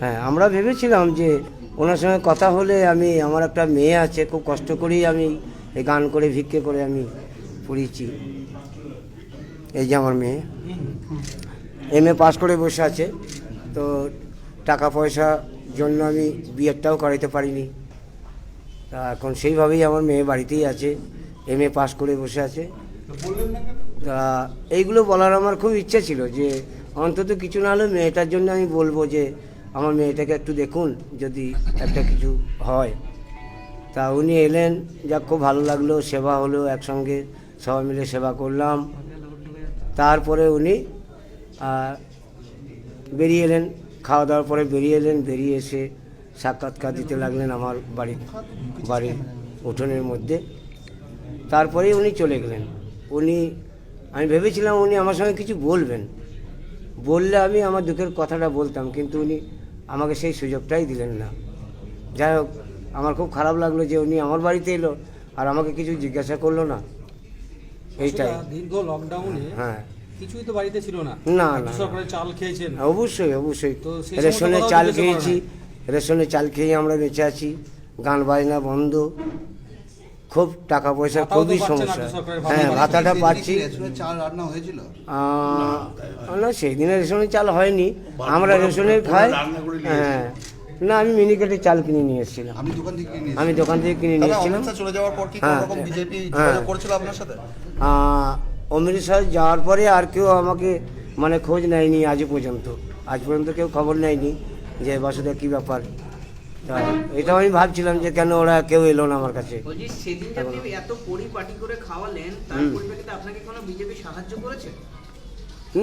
হ্যাঁ আমরা ভেবেছিলাম যে ওনার সঙ্গে কথা হলে আমি, আমার একটা মেয়ে আছে, খুব কষ্ট করেই আমি এই গান করে, ভিক্ষে করে আমি পড়িয়েছি। এই যে আমার মেয়ে। এম এ পাস করে বসে আছে। তো টাকা পয়সা জন্য আমি বিয়েরটাও করাইতে পারিনি। তা এখন সেইভাবেই আমার মেয়ে বাড়িতেই আছে। এম এ পাস করে বসে আছে। তা এইগুলো বলার আমার খুব ইচ্ছা ছিল যে অন্তত কিছু না হলেও মেয়েটার জন্য আমি বলব যে আমার মেয়েটাকে একটু দেখুন, যদি একটা কিছু হয়। তা উনি এলেন যা খুব ভালো লাগল, সেবা হলো, একসঙ্গে সবাই মিলে সেবা করলাম। তারপরে উনি বেরিয়ে এলেন, খাওয়া দাওয়ার পরে বেরিয়ে এলেন, বেরিয়ে এসে সাক্ষাৎকার দিতে লাগলেন আমার বাড়ির বাড়ির উঠোনের মধ্যে। তারপরেই উনি চলে গেলেন। উনি, আমি ভেবেছিলাম উনি আমার সঙ্গে কিছু বলবেন। বললে আমি আমার দুঃখের কথাটা বলতাম, কিন্তু উনি আমাকে সেই সুযোগটাই দিলেন না। যাই হোক আমার খুব খারাপ লাগল যে উনি আমার বাড়িতে এলো আর আমাকে কিছু জিজ্ঞাসা করল না। এইটাই। দীর্ঘ লকডাউনে হ্যাঁ। কিছুই তো বাড়িতে ছিল না। না, না। সরকারের চাল খেয়েছেন। অবশ্যই অবশ্যই। তো রেশনের চাল খেয়েছি রেশনের চাল খেয়ে আমরা বেঁচে আছি। গান বাজনা বন্ধ। খুব টাকা পয়সার খুবই সমস্যা। হ্যাঁ ভাতাটা পাচ্ছি। চাল রান্না হয়েছিল? না সেই দিনে রেশনের চাল হয়নি। আমরা রেশনের খাই। হ্যাঁ। না আমি মিনিকেটে চাল কিনে নিয়ে এসেছিলাম। আপনি দোকান থেকে কিনে আমি দোকান থেকে কিনে নিয়ে এসেছিলাম। অমিত চলে যাওয়ার পর কি হ্যাঁ। কোনো রকম বিজেপি হ্যাঁ। যোগাযোগ করেছিল আপনার সাথে? আহ, অমৃতসর যাওয়ার পরে আর কেউ আমাকে মানে খোঁজ নেয়নি আজ পর্যন্ত। আজ পর্যন্ত কেউ খবর নেয়নি যে বাসুদা কী ব্যাপার? তা এটাও আমি ভাবছিলাম যে কেন ওরা কেউ এলো না আমার কাছে? সেদিন আপনি এত পরিপাটি করে খাওয়ালেন তার। পরিপ্রেক্ষিতে আপনাকে কোনো বিজেপি সাহায্য করেছে?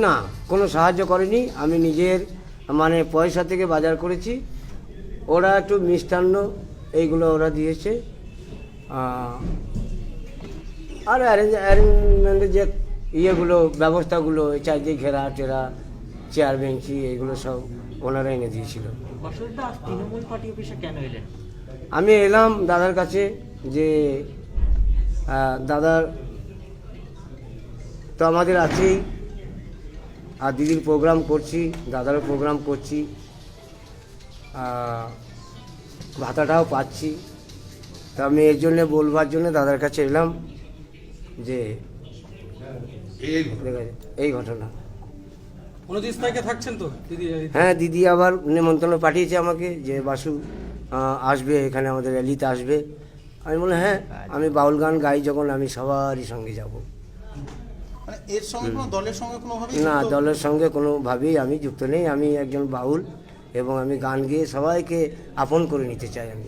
না কোনো সাহায্য করেনি। আমি নিজের মানে পয়সা থেকে বাজার করেছি। ওরা একটু মিষ্টান্ন এইগুলো ওরা দিয়েছে। আর অ্যারেঞ্জ অ্যারেঞ্জমেন্টের যে ইয়েগুলো ব্যবস্থাগুলো চারদিকে ঘেরা টেরা চেয়ার বেঞ্চি এগুলো সব ওনারা এনে দিয়েছিল। আমি এলাম দাদার কাছে যে দাদার তো আমাদের আছেই। আর দিদির প্রোগ্রাম করছি দাদারও প্রোগ্রাম করছি ভাতাটাও পাচ্ছি। তা আমি এর জন্যে বলবার জন্য দাদার কাছে এলাম যে এই ঘটনা। উনত্রিশ তারিখে থাকছেন তো? দিদি হ্যাঁ দিদি আবার নেমন্তন্ন পাঠিয়েছে আমাকে যে বাসু আসবে এখানে আমাদের র্যালিতে আসবে। আমি বললাম হ্যাঁ আমি বাউল গান গাই যখন আমি সবারই সঙ্গে যাব। এর সঙ্গে কোনো দলের সঙ্গে কোনো না দলের সঙ্গে কোনোভাবেই আমি যুক্ত নেই। আমি একজন বাউল এবং আমি গান গিয়ে সবাইকে আপন করে নিতে চাই আমি।